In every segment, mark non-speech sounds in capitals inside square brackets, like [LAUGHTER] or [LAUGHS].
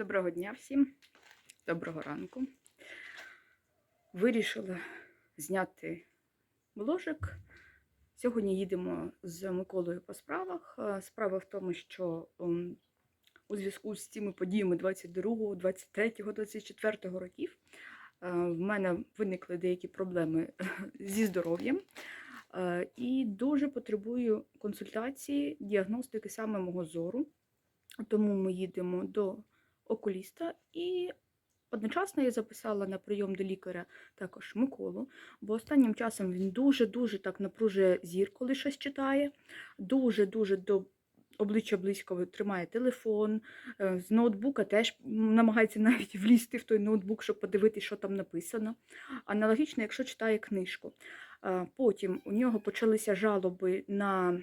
Доброго дня всім, доброго ранку. Вирішила зняти бложик. Сьогодні їдемо з Миколою по справах. Е, Справа в тому, що ем, у зв'язку з цими подіями 22, 23, 24 років е, в мене виникли деякі проблеми [LAUGHS] зі здоров'ям. Е, І дуже потребую консультації, діагностики саме мого зору. Тому ми їдемо до окуліста і одночасно я записала на прийом до лікаря також Миколу, бо останнім часом він дуже-дуже так напружує зір, коли щось читає, дуже-дуже до обличчя близько тримає телефон, е, з ноутбука теж намагається [LAUGHS] навіть влізти в той ноутбук, щоб подивитися, що там написано. Аналогічно, якщо читає книжку. Е, Потім у нього почалися жалоби на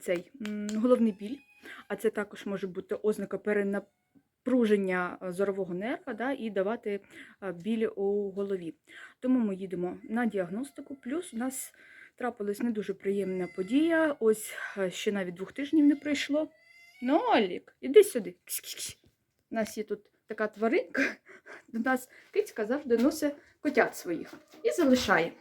цей головний біль, а це також може бути ознака перенапруження е, зорового нерва да, і давати е, біль у голові. Тому ми їдемо на діагностику. Плюс у нас трапилась не дуже приємна подія. Ось е, ще навіть двох тижнів не пройшло. Нолік, іди сюди. Ксь-ксь-ксь. У нас є тут така тваринка. [LAUGHS] До нас кицька завжди носить котят своїх і залишає.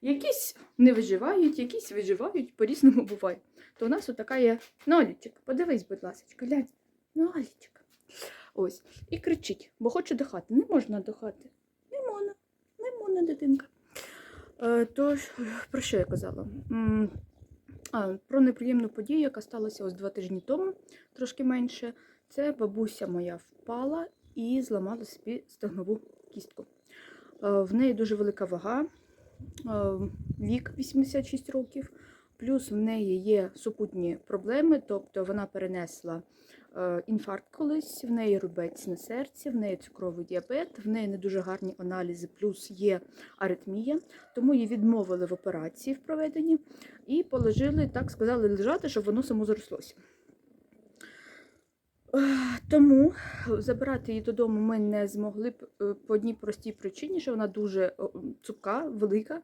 Якісь не виживають, якісь виживають, по-різному [LAUGHS] буває. То у нас отака є Нолічик. Подивись, будь ласка, глянь. Нолічик. Ось. І кричить, бо хоче до хати. Не можна до хати. Не можна. Не можна, дитинка. Е, тож, про що я казала? А, про неприємну подію, яка сталася ось два тижні тому, трошки менше. Це бабуся моя впала і зламала собі стегнову кістку. Е, В неї дуже велика вага, е, вік 86 років, плюс в неї є супутні проблеми, тобто вона перенесла е, інфаркт колись, в неї рубець на серці, в неї цукровий діабет, в неї не дуже гарні аналізи, плюс є аритмія, тому її відмовили в операції в проведенні і положили, так сказали, лежати, щоб воно само зарослося. Е, Тому забирати її додому ми не змогли е, по одній простій причині, що вона дуже цупка, велика.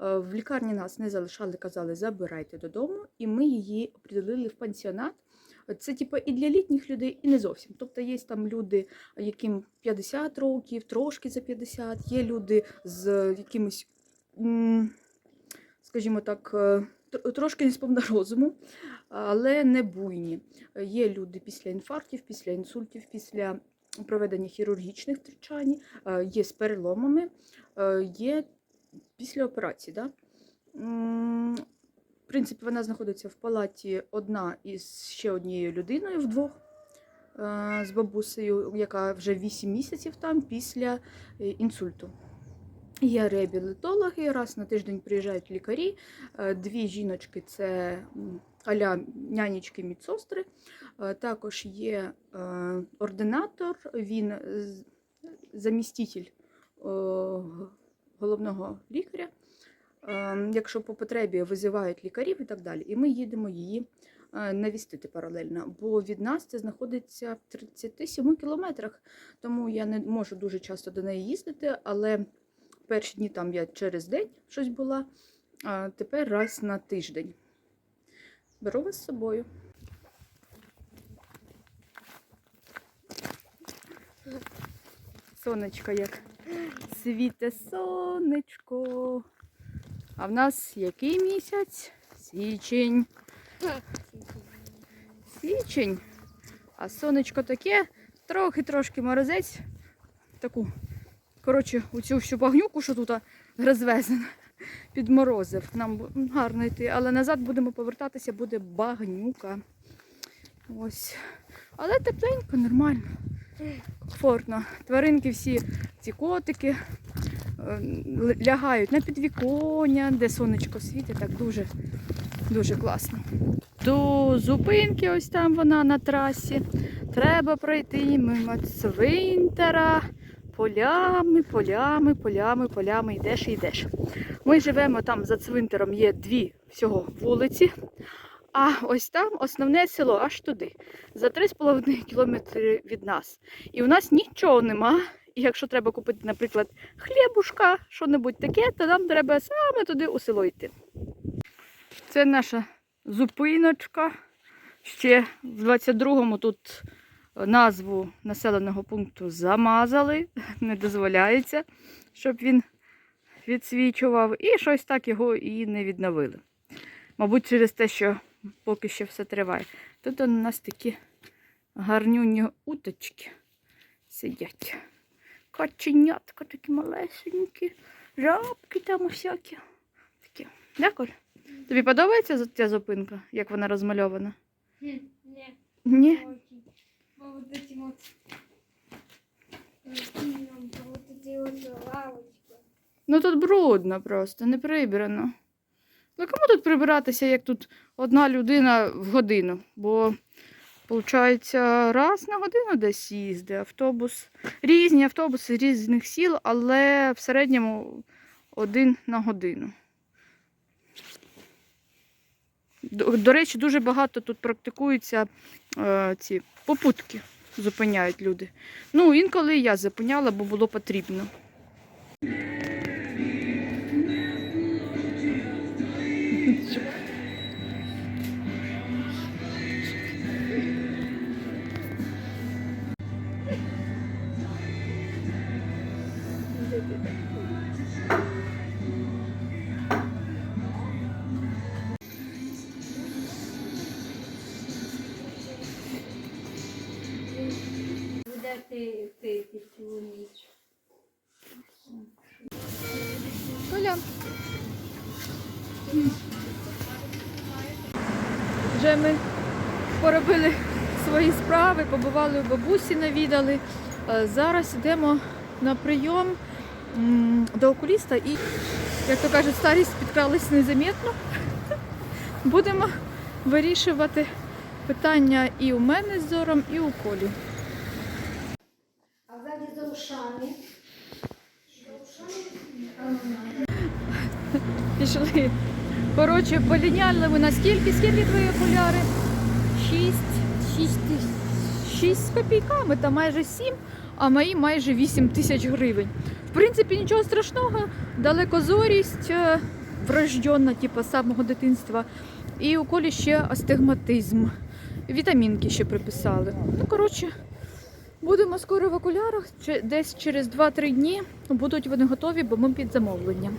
Е, В лікарні нас не залишали, казали, забирайте додому, і ми її определили в пансіонат. Це типу і для літніх людей, і не зовсім. Тобто є там люди, яким 50 років, трошки за 50, є люди з якимось, скажімо так, е, трошки не сповна розуму, але не буйні. Є люди після інфарктів, після інсультів, після проведення хірургічних втручань, е, є з переломами, е, є після операції. Да? В принципі, вона знаходиться в палаті одна із ще однією людиною вдвох. е, З бабусею, яка вже 8 місяців там після інсульту. Є реабілітологи, раз на тиждень приїжджають лікарі. Е, Дві жіночки це аля нянечки медсестри. Е, Також є е, ординатор, він заміститель головного лікаря. Якщо по потребі визивають лікарів і так далі. І ми їдемо її навістити паралельно, бо від нас це знаходиться в 37 кілометрах, тому я не можу дуже часто до неї їздити, але перші дні там я через день щось була, а тепер раз на тиждень. Беру вас з собою. Сонечко як світе сонечко. А в нас який місяць? Січень. Січень. А сонечко таке, трохи-трошки морозець. Таку, коротше, оцю всю багнюку, що тут розвезена, підморозив. Нам гарно йти, але назад будемо повертатися, буде багнюка. Ось. Але тепленько, нормально, комфортно. Тваринки всі, ці котики е, лягають на підвіконня, де сонечко світить, так дуже, дуже класно. До зупинки, ось там вона на трасі. Треба пройти мимо цвинтара. Полями, полями, полями, полями йдеш і йдеш. Ми живемо там за цвинтаром, є дві всього вулиці. А ось там основне село, аж туди, за 3,5 кілометри від нас. І у нас нічого нема. І якщо треба купити, наприклад, хлібушка, що-небудь таке, то нам треба саме туди у село йти. Це наша зупиночка. Ще в 22-му тут назву населеного пункту замазали, [LAUGHS] не дозволяється, щоб він відсвічував, і щось так його і не відновили. Мабуть, через те, що поки що все триває. Тут у нас такі гарнюні уточки сидять. Каченятка такі малесенькі, жабки там всякі. Такі. Дякую. Тобі подобається ця зупинка, як вона розмальована? Не, Ні? Вот эти вот вот эти вот лавочки. Ну тут брудно просто, не прибрано. Ну кому тут прибиратися, як тут одна людина в годину? Бо, виходить, раз на годину десь їздить автобус. Різні автобуси різних сіл, але в середньому один на годину. До, до речі, дуже багато тут практикуються е, ці попутки, зупиняють люди. Ну, інколи я зупиняла, бо було потрібно. Справи, побували у бабусі, навідали. Е, Зараз йдемо на прийом до окуліста і, як то кажуть, старість підкралась незамітно. [LAUGHS] Будемо вирішувати питання і у мене з зором, і у колі. А сзади за ушами. Пішли. Коротше, поліняли ми наскільки, скільки твої окуляри? Шість. Шість тисяч. Шість з копійками, та майже сім, а мої майже вісім тисяч гривень. В принципі, нічого страшного, далекозорість е, врожденна, типу, з самого дитинства. І у колі ще астигматизм. Вітамінки ще приписали. Ну, коротше, будемо скоро в окулярах. Десь через 2-3 дні будуть вони готові, бо ми під замовленням.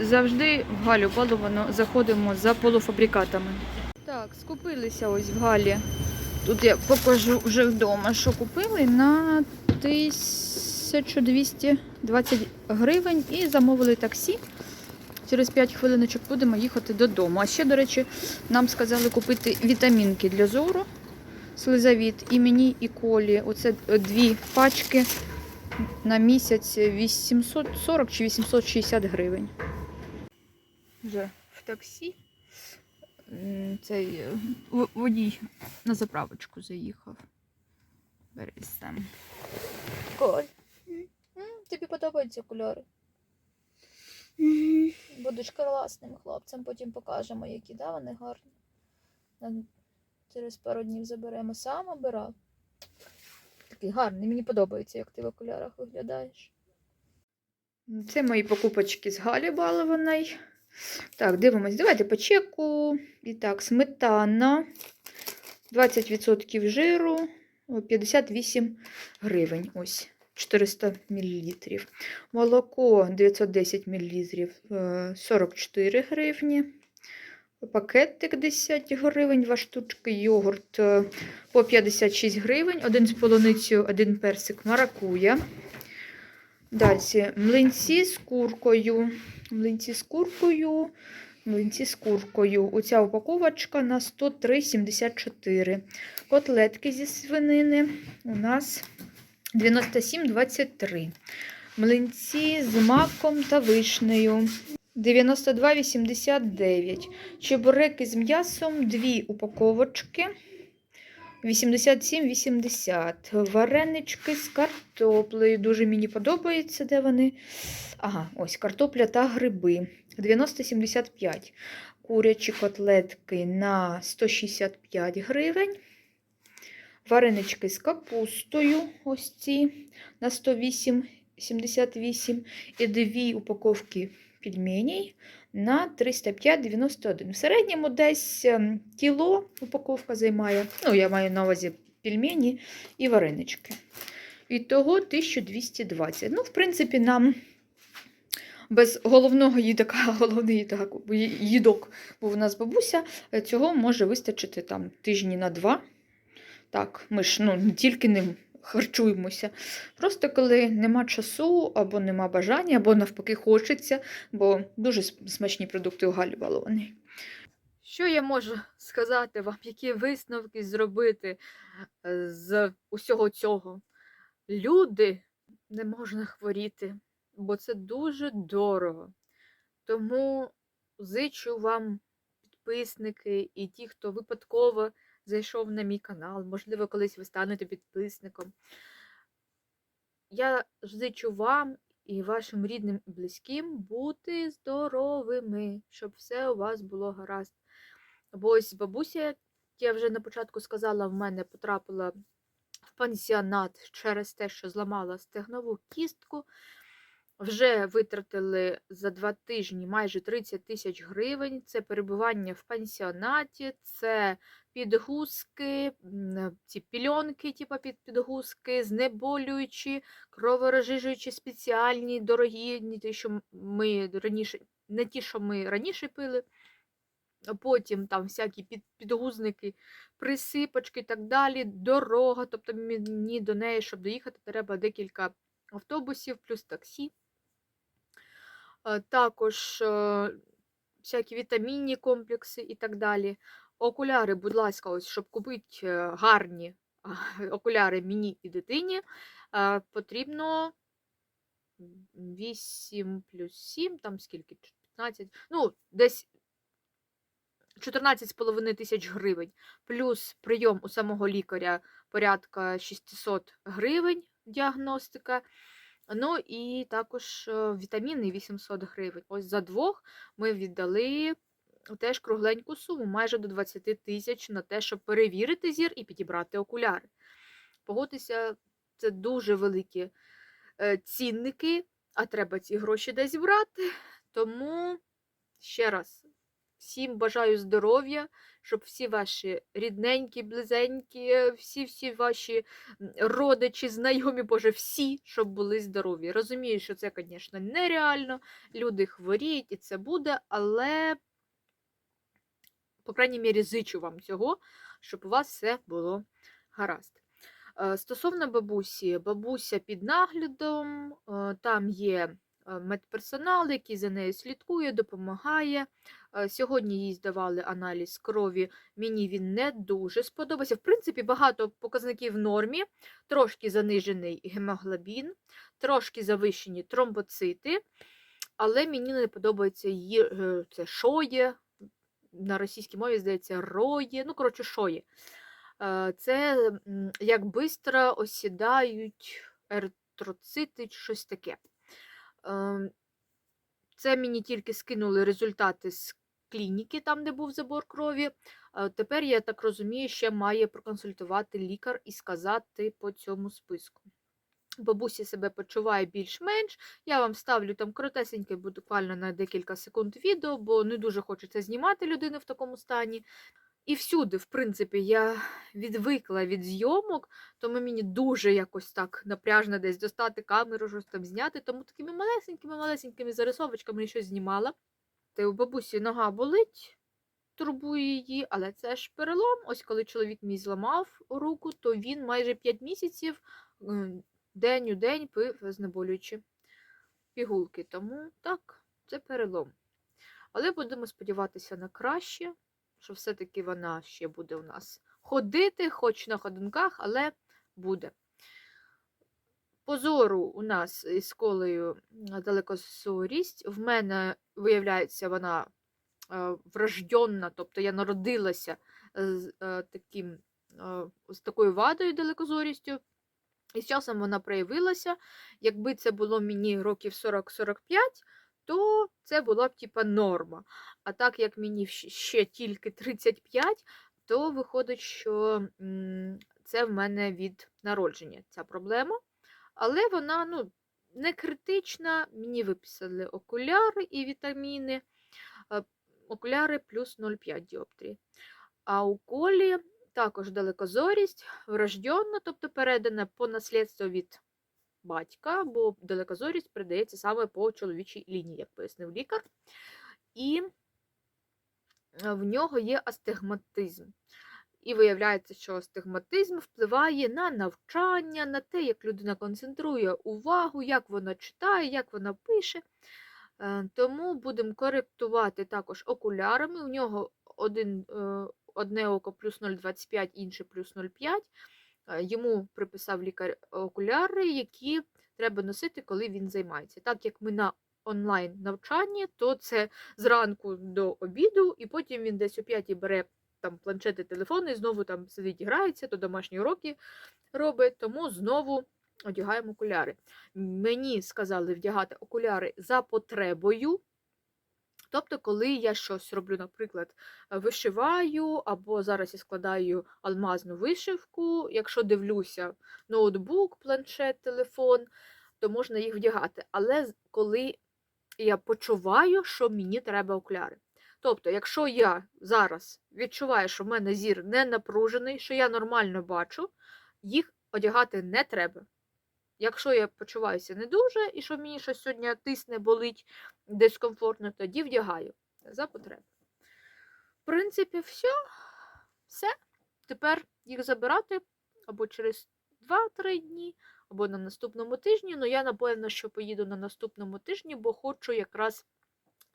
Завжди в Галю Баловану заходимо за полуфабрикатами. Так, скупилися ось в Галі. Тут я покажу вже вдома, що купили на 1220 гривень і замовили таксі. Через 5 хвилиночок будемо їхати додому. А ще, до речі, нам сказали купити вітамінки для зору, слизавіт і мені, і колі. Оце е, дві пачки на місяць 840 чи 860 гривень. Вже в таксі. Цей е, водій на заправочку заїхав. Бери сам. Коль. Тобі подобаються кольори? Будеш класним хлопцем, потім покажемо, які да, вони гарні. Через пару днів заберемо. Сам обирав. Такий гарний, мені подобається, як ти в окулярах виглядаєш. Це мої покупочки з Галі Балованої. Так, дивимось. Давайте по чеку. І так, сметана 20% жиру, 58 гривень. Ось 400 мл. Молоко 910 мл, е, 44 гривні. Пакетик 10 гривень, два штучки, йогурт е, по 56 гривень, один з полуницею, один персик маракуя. Далі млинці з куркою. Млинці з куркою. Млинці з куркою. Оця упаковочка на 103,74. Котлетки зі свинини у нас 97,23. Млинці з маком та вишнею 92,89. Чебуреки з м'ясом 2 упаковочки 87,80. Варенички з картоплею. Дуже мені подобається, де вони. Ага, ось картопля та гриби. 90,75. Курячі котлетки на 165 гривень. Варенички з капустою. Ось ці на 108,78. І дві упаковки пельменей на 305,91. В середньому десь ем, кіло упаковка займає. Ну, я маю на увазі пельмені і варенички. І того 1220. Ну, в принципі, нам без головного їдака, [LAUGHS] головний їдак, їдок був у нас бабуся, цього може вистачити там тижні на два. Так, ми ж ну, тільки ним харчуємося. Просто коли нема часу, або нема бажання, або навпаки хочеться, бо дуже смачні продукти у Галі баловані. Що я можу сказати вам, які висновки зробити е, з усього цього? Люди не можна хворіти, бо це дуже дорого. Тому зичу вам, підписники, і ті, хто випадково зайшов на мій канал, можливо, колись ви станете підписником. Я зичу вам і вашим рідним і близьким бути здоровими, щоб все у вас було гаразд. Бо ось бабуся, як я вже на початку сказала, в мене потрапила в пансіонат через те, що зламала стегнову кістку. Вже витратили за два тижні майже 30 тисяч гривень. Це перебування в пансіонаті, це підгузки, ці пільонки, типу під підгузки, знеболюючі, кроворозжижуючі спеціальні, дорогі, не ті, що ми раніше, не ті, що ми раніше пили. Потім там всякі під, підгузники, присипочки і так далі, дорога. Тобто мені до неї, щоб доїхати, треба декілька автобусів плюс таксі. Е, Також е, всякі вітамінні комплекси і так далі. Окуляри, будь ласка, ось, щоб купити е, гарні [LAUGHS] окуляри мені і дитині, е, потрібно 8 плюс 7, там скільки? 15, ну, десь 14,5 тисяч гривень, плюс прийом у самого лікаря порядка 600 гривень діагностика. Ну і також е, вітаміни 800 гривень. Ось за двох ми віддали теж кругленьку суму, майже до 20 тисяч на те, щоб перевірити зір і підібрати окуляри. Погодьтеся, це дуже великі е, цінники, а треба ці гроші десь брати. Тому ще раз всім бажаю здоров'я, щоб всі ваші рідненькі, близенькі, всі-всі ваші родичі, знайомі, Боже, всі, щоб були здорові. Розумію, що це, звісно, нереально. Люди хворіють і це буде, але, по крайній мірі, зичу вам цього, щоб у вас все було гаразд. Е, Стосовно бабусі, бабуся під наглядом, е, там є е, медперсонал, який за нею слідкує, допомагає. Сьогодні їй здавали аналіз крові. Мені він не дуже сподобався. В принципі, багато показників в нормі, трошки занижений гемоглобін, трошки завищені тромбоцити, але мені не подобається її це шоє. На російській мові, здається, роє, ну, коротше, шоє. Е, Це як бистро осідають еритроцити щось таке. Ем, Це мені тільки скинули результати з клініки, там, де був забор крові. Е, Тепер, я так розумію, ще має проконсультувати лікар і сказати по цьому списку. Бабуся себе почуває більш-менш. Я вам ставлю там коротесеньке, буквально на декілька секунд відео, бо не дуже хочеться знімати людину в такому стані. І всюди, в принципі, я відвикла від зйомок, тому мені дуже якось так напряжно десь достати камеру, щось там зняти, тому такими малесенькими-малесенькими зарисовочками щось знімала. Та у бабусі нога болить, турбує її, але це ж перелом. Ось коли чоловік мій зламав руку, то він майже 5 місяців день у день пив знеболюючі пігулки. Тому так, це перелом. Але будемо сподіватися на краще, що все-таки вона ще буде у нас ходити, хоч на ходунках, але буде. Позору у нас із колею м, далекозорість. В мене, виявляється, вона е, врожденна, тобто я народилася з е, таким, е, з такою вадою далекозорістю. І з часом вона проявилася. Якби це було мені років 40-45, то це була б типа норма. А так як мені ще тільки 35, то виходить, що це в мене від народження ця проблема. Але вона, ну, не критична. Мені виписали окуляри і вітаміни. Е, Окуляри плюс 0,5 діоптрії. А у колі також далекозорість, врожденна, тобто передана по наслідству від батька, бо далекозорість передається саме по чоловічій лінії, як пояснив лікар. І е, в нього є астигматизм. І виявляється, що астигматизм впливає на навчання, на те, як людина концентрує увагу, як вона читає, як вона пише. Е, Тому будемо коректувати також окулярами. У нього один, е, одне око плюс 0,25, інше плюс 0,5. Е, Йому приписав лікар окуляри, які треба носити, коли він займається. Так як ми на онлайн навчанні, то це зранку до обіду, і потім він десь о 5 бере там планшети, телефони, знову там сидить і грається, то домашні уроки робить, тому знову одягаємо окуляри. Мені сказали вдягати окуляри за потребою. Тобто, коли я щось роблю, наприклад, вишиваю, або зараз я складаю алмазну вишивку, якщо дивлюся ноутбук, планшет, телефон, то можна їх вдягати. Але коли я почуваю, що мені треба окуляри. Тобто, якщо я зараз відчуваю, що в мене зір не напружений, що я нормально бачу, їх одягати не треба. Якщо я почуваюся не дуже і що мені щось сьогодні тисне, болить, дискомфортно, тоді вдягаю за потреби. В принципі, все. Все. Тепер їх забирати або через 2-3 дні, або на наступному тижні. Ну, я напевно, що поїду на наступному тижні, бо хочу якраз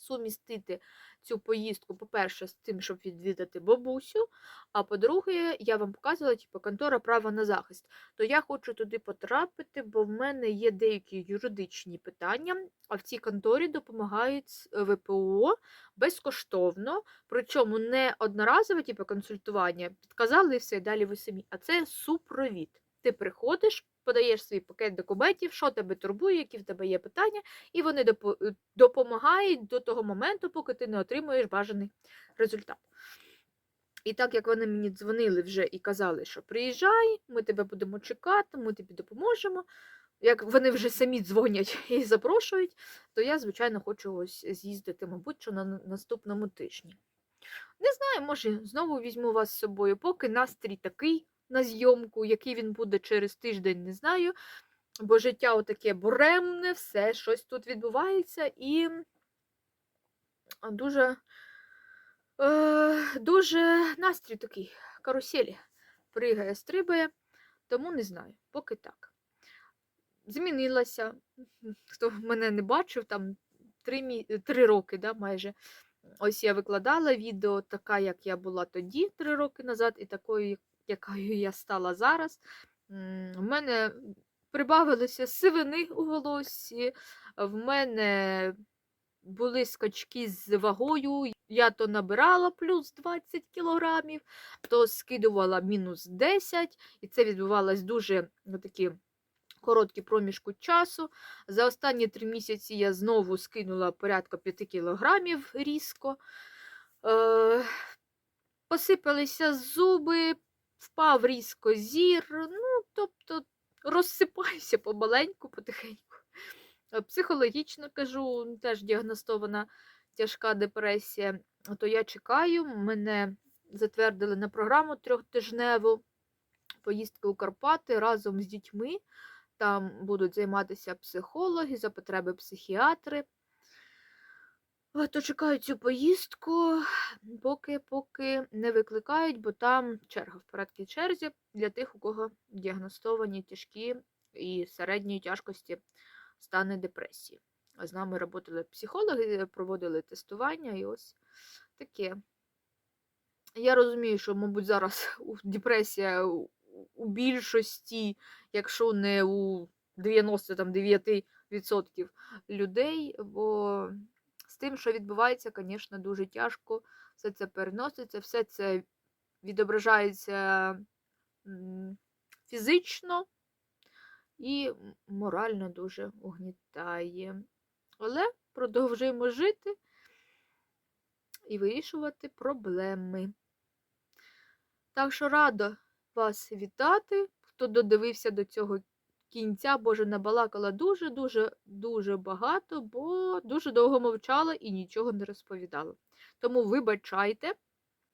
сумістити цю поїздку, по-перше, з тим, щоб відвідати бабусю. А по-друге, я вам показувала, типу, контора права на захист. То я хочу туди потрапити, бо в мене є деякі юридичні питання, а в цій конторі допомагають з ВПО безкоштовно, причому не одноразове, типу, консультування, підказали все, і далі ви самі, а це супровід. Ти приходиш, подаєш свій пакет документів, що тебе турбує, які в тебе є питання, і вони е, допомагають до того моменту, поки ти не отримуєш бажаний результат. І так як вони мені дзвонили вже і казали, що приїжджай, ми тебе будемо чекати, ми тобі допоможемо. Як вони вже самі дзвонять [LAUGHS] і запрошують, то я, звичайно, хочу ось з'їздити, мабуть, що на на- наступному тижні. Не знаю, може, знову візьму вас з собою, поки настрій такий на зйомку, який він буде через тиждень, не знаю. Бо життя отаке буремне, все щось тут відбувається, і дуже, е, дуже настрій такий, каруселі. Пригає, стрибає, тому не знаю, поки так. Змінилася. Хто мене не бачив, там три, мі... три роки, да, майже. Ось я викладала відео, така, як я була тоді, три роки назад, і такою, якою я стала зараз. У мене прибавилися сивини у волосі, в мене були скачки з вагою. Я то набирала плюс 20 кілограмів, то скидувала мінус 10, і це відбувалось дуже ну, такі короткі проміжку часу. За останні три місяці я знову скинула порядка 5 кілограмів різко. Е, посипалися зуби, впав різко зір. Ну, тобто розсипаюся помаленьку, потихеньку. Е, Психологічно кажу, теж діагностована тяжка депресія. То я чекаю, мене затвердили на програму трьохтижневу поїздки у Карпати разом з дітьми. Там будуть займатися психологи, за потреби психіатри. То чекаю цю поїздку, поки, поки не викликають, бо там черга в порядку черзі для тих, у кого діагностовані тяжкі і середньої тяжкості стани депресії. З нами працювали психологи, проводили тестування і ось таке. Я розумію, що, мабуть, зараз [LAUGHS] депресія у- більшості, якщо не у 99% людей, бо тим, що відбувається, звісно, дуже тяжко все це переноситься, все це відображається фізично і морально дуже угнітає. Але продовжуємо жити і вирішувати проблеми. Так що рада вас вітати, хто додивився до цього кінця, боже, набалакала дуже, дуже, багато, бо дуже довго мовчала і нічого не розповідала. Тому вибачайте.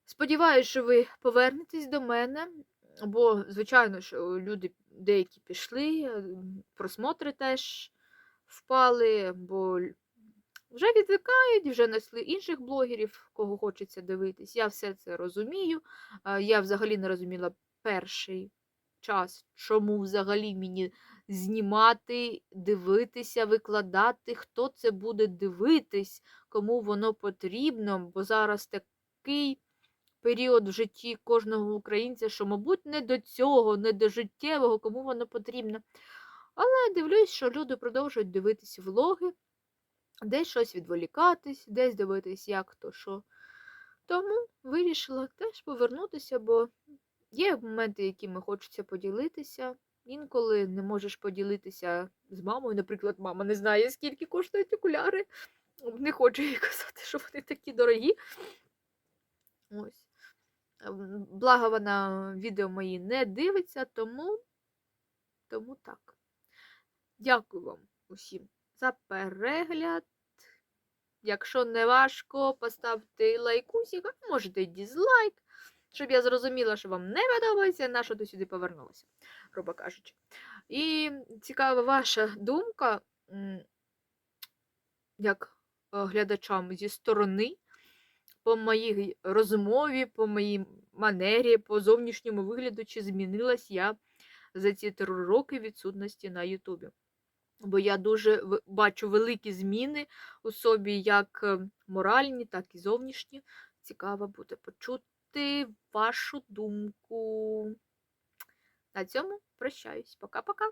Сподіваюся, що ви повернетесь до мене, бо, звичайно, що люди деякі пішли, е, просмотри теж впали, бо вже відвикають, вже знайшли інших блогерів, кого хочеться дивитись. Я все це розумію. Е, Я взагалі не розуміла перший час, чому взагалі мені знімати, дивитися, викладати, хто це буде дивитись, кому воно потрібно, бо зараз такий період в житті кожного українця, що, мабуть, не до цього, не до життєвого, кому воно потрібно. Але дивлюсь, що люди продовжують дивитись влоги, десь щось відволікатись, десь дивитись, як то що. Тому вирішила теж повернутися, бо є моменти, якими хочеться поділитися. Інколи не можеш поділитися з мамою. Наприклад, мама не знає, скільки коштують окуляри. Не хочу їй [LAUGHS] казати, що вони такі дорогі. Ось. Благо вона відео мої не дивиться, тому, тому так. Дякую вам усім за перегляд. Якщо не важко, поставте лайкусик, а можете дізлайк, щоб я зрозуміла, що вам не подобається, на що ти сюди повернулася, грубо кажучи. І цікава ваша думка, як е, глядачам зі сторони, по моїй розмові, по моїй манері, по зовнішньому вигляду, чи змінилась я за ці три роки відсутності на Ютубі. Бо я дуже бачу великі зміни у собі, як е, моральні, так і зовнішні. Цікаво буде почути вашу думку. На цьому прощаюсь. Пока-пока.